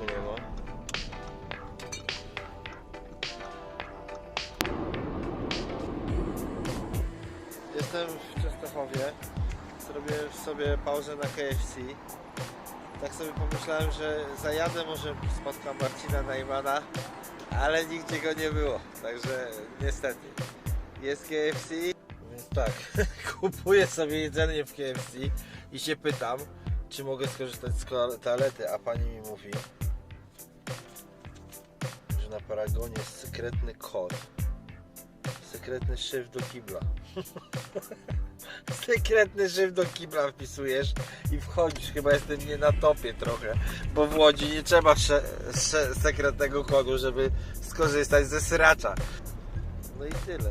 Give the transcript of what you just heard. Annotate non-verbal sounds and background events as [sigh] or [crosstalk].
u niego. Jestem w Częstochowie. Zrobię sobie pauzę na KFC. Tak sobie pomyślałem, że zajadę, może spotkam Marcina Najmana, ale nigdzie go nie było. Także niestety. Jest KFC, więc tak, [laughs] kupuję sobie jedzenie w KFC i się pytam, czy mogę skorzystać z toalety, a pani mi mówi, na paragonie sekretny kod. Sekretny szyf do kibla. [laughs] Sekretny szyf do kibla wpisujesz i wchodzisz. Chyba jestem nie na topie trochę, bo w Łodzi nie trzeba sekretnego kodu, żeby skorzystać ze sracza. No i tyle.